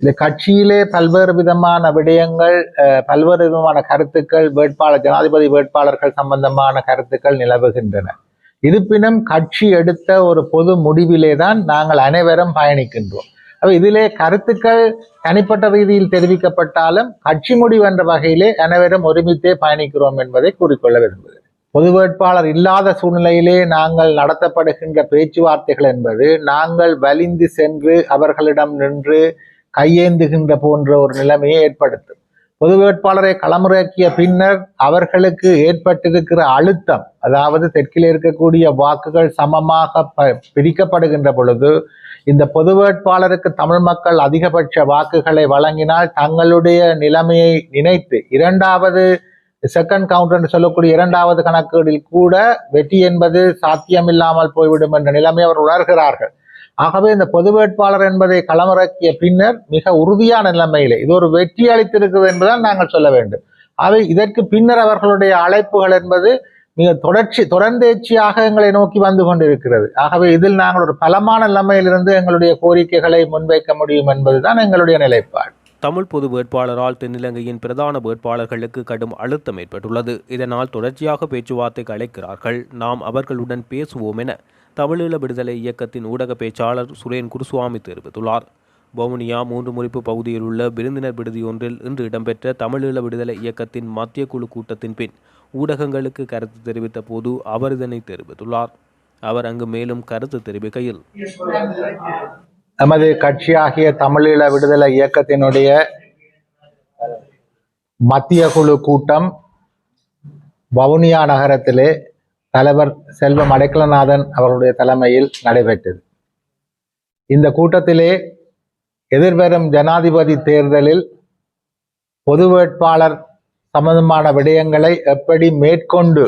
இந்த கட்சியிலே பல்வேறு விதமான விடயங்கள் அஹ், பல்வேறு விதமான கருத்துக்கள் வேட்பாளர் ஜனாதிபதி வேட்பாளர்கள் சம்பந்தமான கருத்துக்கள் நிலவுகின்றன. இருப்பினும் கட்சி எடுத்த ஒரு பொது முடிவிலே தான் நாங்கள் அனைவரும் பயணிக்கின்றோம். அப்ப இதிலே கருத்துக்கள் தனிப்பட்ட ரீதியில் தெரிவிக்கப்பட்டாலும் கட்சி முடிவு என்ற வகையிலே அனைவரும் ஒருமித்தே பயணிக்கிறோம் என்பதை கூறிக்கொள்ள விரும்புகிறேன். பொது வேட்பாளர் இல்லாத சூழ்நிலையிலே நாங்கள் நடத்தப்படுகின்ற பேச்சுவார்த்தைகள் என்பது நாங்கள் வலிந்து சென்று அவர்களிடம் நின்று கையேந்துகின்ற போன்ற ஒரு நிலைமையை ஏற்படுத்தும். பொது வேட்பாளரை களமிறக்கிய பின்னர் அவர்களுக்கு ஏற்பட்டிருக்கிற அழுத்தம் அதாவது தெற்கில் இருக்கக்கூடிய வாக்குகள் சமமாக ப- பிரிக்கப்படுகின்ற பொழுது இந்த பொது வேட்பாளருக்கு தமிழ் மக்கள் அதிகபட்ச வாக்குகளை வழங்கினால் தங்களுடைய நிலைமையை நினைத்து இரண்டாவது செகண்ட் கவுண்ட் என்று சொல்லக்கூடிய இரண்டாவது கணக்கீடில் கூட வெற்றி என்பது சாத்தியமில்லாமல் போய்விடும் என்ற நிலைமை அவர் உணர்கிறார்கள். ஆகவே இந்த பொது வேட்பாளர் என்பதை களமிறக்கிய பின்னர் மிக உறுதியான நிலைமையிலே இது ஒரு வெற்றி அளித்திருக்கிறது என்பதால் நாங்கள் சொல்ல வேண்டும். அவை இதற்கு பின்னர் அவர்களுடைய அழைப்புகள் என்பது மிக தொடர்ச்சி தொடர்ந்தேச்சியாக எங்களை நோக்கி வந்து கொண்டிருக்கிறது. ஆகவே இதில் நாங்கள் ஒரு பலமான நிலைமையிலிருந்து எங்களுடைய கோரிக்கைகளை முன்வைக்க முடியும் என்பதுதான் எங்களுடைய நிலைப்பாடு. தமிழ் பொது வேட்பாளரால் தென்னிலங்கையின் பிரதான வேட்பாளர்களுக்கு கடும் அழுத்தம் ஏற்பட்டுள்ளது. இதனால் தொடர்ச்சியாக பேச்சுவார்த்தைக்கு அழைக்கிறார்கள். நாம் அவர்களுடன் பேசுவோம் என தமிழீழ விடுதலை இயக்கத்தின் ஊடக பேச்சாளர் சுரேன் குருசுவாமி தெரிவித்துள்ளார். வவுனியா மூன்று முறிப்பு பகுதியில் உள்ள விருந்தினர் விடுதி ஒன்றில் இன்று இடம்பெற்ற தமிழீழ விடுதலை இயக்கத்தின் மத்திய குழு கூட்டத்தின் பின் ஊடகங்களுக்கு கருத்து தெரிவித்த போது அவர் இதனை தெரிவித்துள்ளார். அவர் அங்கு மேலும் கருத்து தெரிவிக்கையில் நமது கட்சியாகிய தமிழீழ விடுதலை இயக்கத்தினுடைய மத்திய குழு கூட்டம் வவுனியா நகரத்திலே தலைவர் செல்வம் அடைக்கலநாதன் அவர்களுடைய தலைமையில் நடைபெற்றது. இந்த கூட்டத்திலே எதிர்வரும் ஜனாதிபதி தேர்தலில் பொது வேட்பாளர் சம்பந்தமான விடயங்களை எப்படி மேற்கொண்டு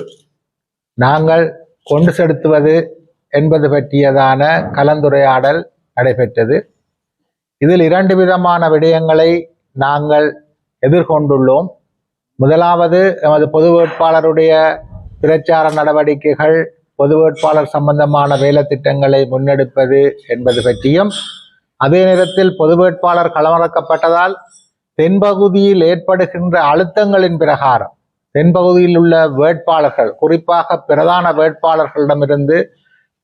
நாங்கள் கொண்டு செலுத்துவது என்பது பற்றியதான கலந்துரையாடல் நடைபெற்றது. இதில் இரண்டு விதமான விடயங்களை நாங்கள் எதிர்கொண்டுள்ளோம். முதலாவது எமது பொது வேட்பாளருடைய பிரச்சார நடவடிக்கைகள் பொது வேட்பாளர் சம்பந்தமான வேலை திட்டங்களை முன்னெடுப்பது என்பது பற்றியும் அதே நேரத்தில் பொது வேட்பாளர் களமிறக்கப்பட்டதால் தென்பகுதியில் ஏற்படுகின்ற அழுத்தங்களின் பிரகாரம் தென்பகுதியில் உள்ள வேட்பாளர்கள் குறிப்பாக பிரதான வேட்பாளர்களிடமிருந்து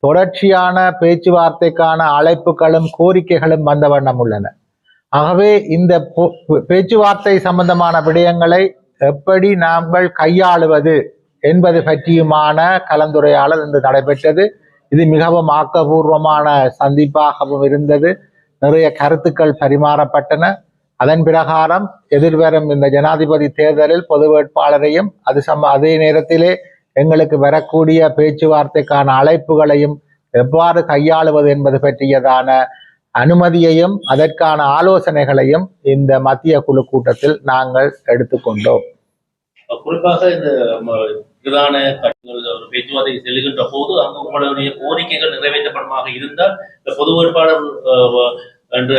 தொடர்ச்சியான பேச்சுவார்த்தைக்கான அழைப்புகளும் கோரிக்கைகளும் வந்த வண்ணம் உள்ளன. ஆகவே இந்த பேச்சுவார்த்தை சம்பந்தமான விடயங்களை எப்படி நாங்கள் கையாளுவது என்பது பற்றியுமான கலந்துரையாடல் இன்று நடைபெற்றது. இது மிகவும் ஆக்கபூர்வமான சந்திப்பாகவும் இருந்தது. நிறைய கருத்துக்கள் பரிமாறப்பட்டன. அதன் பிரகாரம் எதிர்வரும் இந்த ஜனாதிபதி தேர்தலில் பொது வேட்பாளரையும் அது சம அதே நேரத்திலே எங்களுக்கு வரக்கூடிய பேச்சுவார்த்தைக்கான அழைப்புகளையும் எவ்வாறு கையாளுவது என்பது பற்றியதான அனுமதியையும் அதற்கான ஆலோசனைகளையும் இந்த மத்திய குழு கூட்டத்தில் நாங்கள் எடுத்துக்கொண்டோம். குறிப்பாக இந்த ம, பிரதான பேச்சுவார்த்தை செல்கின்ற போது அங்கு உங்களுடைய கோரிக்கைகள் நிறைவேற்றப்படுமாக இருந்தால் இந்த பொது வேட்பாளர் என்ற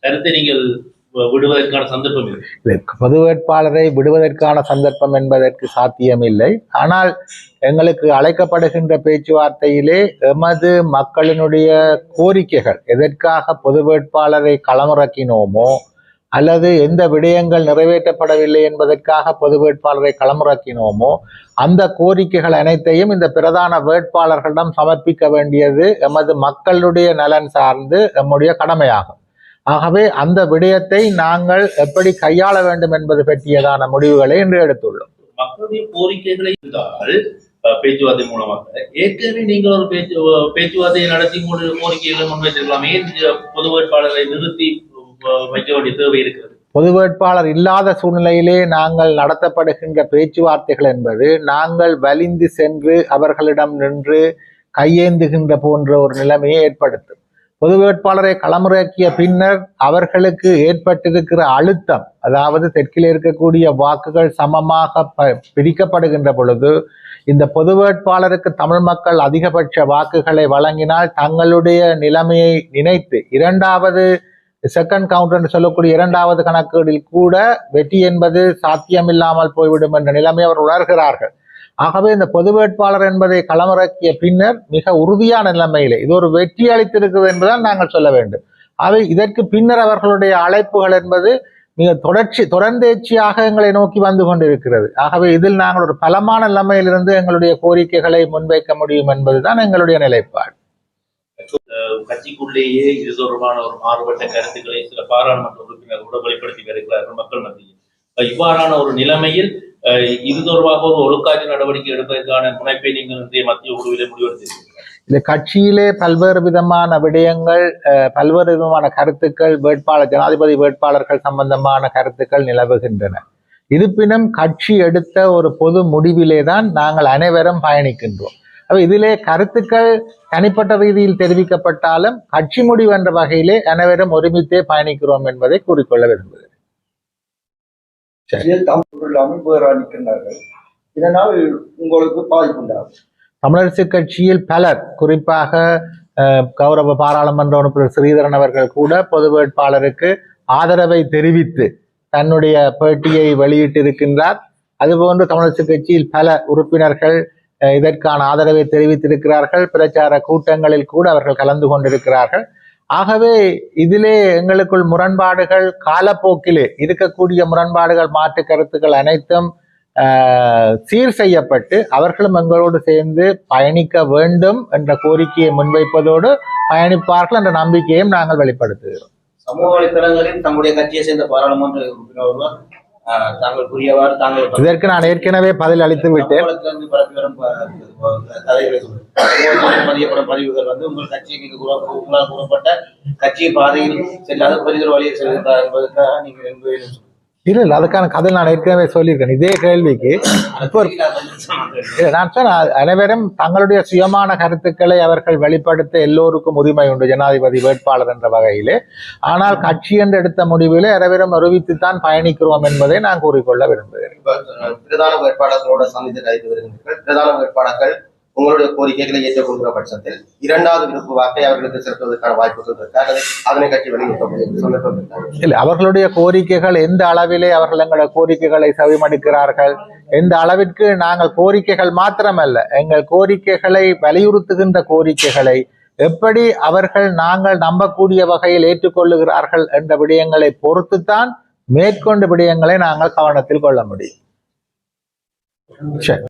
கருத்தை நீங்கள் விடுவதற்கான சந்தர்ப்பம் பொது வேட்பாளரை விடுவதற்கான சந்தர்ப்பம் என்பதற்கு சாத்தியமில்லை. ஆனால் எங்களுக்கு அழைக்கப்படுகின்ற பேச்சுவார்த்தையிலே எமது மக்களினுடைய கோரிக்கைகள் எதற்காக பொது வேட்பாளரை களமிறக்கினோமோ அல்லது எந்த விடயங்கள் நிறைவேற்றப்படவில்லை என்பதற்காக பொது வேட்பாளரை களமிறக்கினோமோ அந்த கோரிக்கைகள் அனைத்தையும் இந்த பிரதான வேட்பாளர்களிடம் சமர்ப்பிக்க வேண்டியது எமது மக்களுடைய நலன் சார்ந்து நம்முடைய கடமையாகும். ஆகவே அந்த விடயத்தை நாங்கள் எப்படி கையாள வேண்டும் என்பது பற்றியதான முடிவுகளை இன்று எடுத்துள்ளோம். மக்களுடைய கோரிக்கைகளை இருந்தால் பேச்சுவார்த்தை மூலமாக. ஏற்கனவே நீங்கள் ஒரு பேச்சு பேச்சுவார்த்தையை நடத்தி கோரிக்கைகளை முன்வைத்திருக்கலாம். ஏன் பொது வேட்பாளரை நிறுத்தி வைக்க வேண்டிய தேவை இருக்கிறது. பொது வேட்பாளர் இல்லாத சூழ்நிலையிலே நாங்கள் நடத்தப்படுகின்ற பேச்சுவார்த்தைகள் என்பது நாங்கள் வலிந்து சென்று அவர்களிடம் நின்று கையேந்துகின்ற போன்ற ஒரு நிலைமையை ஏற்படுத்தும். பொது வேட்பாளரை களமிறக்கிய பின்னர் அவர்களுக்கு ஏற்பட்டிருக்கிற அழுத்தம் அதாவது தெற்கில் இருக்கக்கூடிய வாக்குகள் சமமாக ப- பிரிக்கப்படுகின்ற பொழுது இந்த பொது வேட்பாளருக்கு தமிழ் மக்கள் அதிகபட்ச வாக்குகளை வழங்கினால் தங்களுடைய நிலைமையை நினைத்து இரண்டாவது செகண்ட் கவுண்ட் என்று சொல்லக்கூடிய இரண்டாவது கணக்கீடில் கூட வெற்றி என்பது சாத்தியமில்லாமல் போய்விடும் என்ற நிலைமை அவர் உணர்கிறார்கள். ஆகவே இந்த பொது வேட்பாளர் என்பதை களமிறக்கிய பின்னர் மிக உறுதியான நிலைமையிலே இது ஒரு வெற்றி அளித்திருக்கிறது என்பதால் நாங்கள் சொல்ல வேண்டும். அவை இதற்கு பின்னர் அவர்களுடைய அழைப்புகள் என்பது மிக தொடர்ச்சி தொடர்ந்தேச்சியாக எங்களை நோக்கி வந்து கொண்டிருக்கிறது. ஆகவே இதில் நாங்கள் ஒரு பலமான நிலைமையிலிருந்து எங்களுடைய கோரிக்கைகளை முன்வைக்க முடியும் என்பதுதான் எங்களுடைய நிலைப்பாடு. கட்சிக்குள்ளேயே இது தொடர்பான ஒரு மாறுபட்ட கருத்துக்களை சில பாராளுமன்ற உறுப்பினர் கூட வெளிப்படுத்தி வருகிறார்கள் மக்கள் மத்தியில். இவ்வாறான ஒரு நிலைமையில் இது தொடர்பாக ஒரு ஒழுக்காட்சி நடவடிக்கை எடுப்பதற்கான முனைப்பை நீங்கள் இன்றைய மத்திய குழுவிலே முடிவெடுத்திருக்கிறீர்கள். இந்த கட்சியிலே பல்வேறு விதமான விடயங்கள் அஹ், பல்வேறு விதமான கருத்துக்கள் வேட்பாளர் ஜனாதிபதி வேட்பாளர்கள் சம்பந்தமான கருத்துக்கள் நிலவுகின்றன. இருப்பினும் கட்சி எடுத்த ஒரு பொது முடிவிலே தான் நாங்கள் அனைவரும் பயணிக்கின்றோம். அப்ப இதிலே கருத்துக்கள் தனிப்பட்ட ரீதியில் தெரிவிக்கப்பட்டாலும் கட்சி முடிவு என்ற வகையிலே அனைவரும் ஒருமித்தே பயணிக்கிறோம் என்பதை கூறிக்கொள்ள விரும்புகிறேன். இதனால் உங்களுக்கு பாதிப்பு உண்டாகும். தமிழரசு கட்சியில் பலர் குறிப்பாக கௌரவ பாராளுமன்ற உறுப்பினர் ஸ்ரீதரன் அவர்கள் கூட பொது வேட்பாளருக்கு ஆதரவை தெரிவித்து தன்னுடைய பேட்டியை வெளியிட்டிருக்கின்றார். அதுபோன்று தமிழரசு கட்சியில் பல உறுப்பினர்கள் இதற்கான ஆதரவை தெரிவித்திருக்கிறார்கள். பிரச்சார கூட்டங்களில் கூட அவர்கள் கலந்து கொண்டிருக்கிறார்கள். ஆகவே இதிலே எங்களுக்குள் முரண்பாடுகள் காலப்போக்கிலே இருக்கக்கூடிய முரண்பாடுகள் மாற்று கருத்துக்கள் அனைத்தும் ஆஹ், சீர் செய்யப்பட்டு அவர்களும் எங்களோடு சேர்ந்து பயணிக்க வேண்டும் என்ற கோரிக்கையை முன்வைப்பதோடு பயணிப்பார்கள் என்ற நம்பிக்கையும் நாங்கள் வெளிப்படுத்துகிறோம். சமூக வலைத்தளங்களில் தங்களுடைய கட்சியை சேர்ந்த பாராளுமன்ற உறுப்பினர் ஒருவர் ஆஹ், தாங்கள் கூறியவாறு தாங்கள் இதற்கு நான் ஏற்கனவே பதில் அளித்து விட்டேன். பதியப்படும் பதிவுகள் வந்து உங்கள் கூற- உங்களால் கூறப்பட்ட கட்சி பாதையில் செல்லாத பெரிதொரு வழியில் செல்கிறார் என்பதற்காக நீங்கள் என்பதை இல்லை இல்லை அதுக்கான கதை நான் ஏற்கனவே சொல்லியிருக்கேன். இதே கேள்விக்கு இல்லை, நான் சொன்ன அனைவரும் தங்களுடைய சுயமான கருத்துக்களை அவர்கள் வெளிப்படுத்த எல்லோருக்கும் உரிமை உண்டு ஜனாதிபதி வேட்பாளர் என்ற வகையிலே. ஆனால் கட்சி என்று எடுத்த முடிவிலே அனைவரும் அறிவித்துத்தான் பயணிக்கிறோம் என்பதை நான் கூறிக்கொள்ள விரும்புகிறேன். பிரதான வேட்பாளர்களோட சந்தித்து கழித்து வருகின்றீர்கள். பிரதான வேட்பாளர்கள் உங்களுடைய கோரிக்கைகளை ஏற்றுக்கொள்கிற பட்சத்தில் இரண்டாவது விருப்பு வாக்கை அவர்களுக்கு செலுத்துவதற்கான வாய்ப்புகள் இருக்கா அல்லது அதனை கட்சி வெளியிட்ட இல்லை அவர்களுடைய கோரிக்கைகள் எந்த அளவிலே அவர்கள் எங்களோட கோரிக்கைகளை செவிமடுக்கிறார்கள்? எந்த அளவிற்கு நாங்கள் கோரிக்கைகள் மாத்திரமல்ல எங்கள் கோரிக்கைகளை வலியுறுத்துகின்ற கோரிக்கைகளை எப்படி அவர்கள் நாங்கள் நம்பக்கூடிய வகையில் ஏற்றுக்கொள்ளுகிறார்கள் என்ற விடயங்களை பொறுத்துத்தான் மேற்கொண்டு விடயங்களை நாங்கள் கவனத்தில் கொள்ள முடியும். சரி.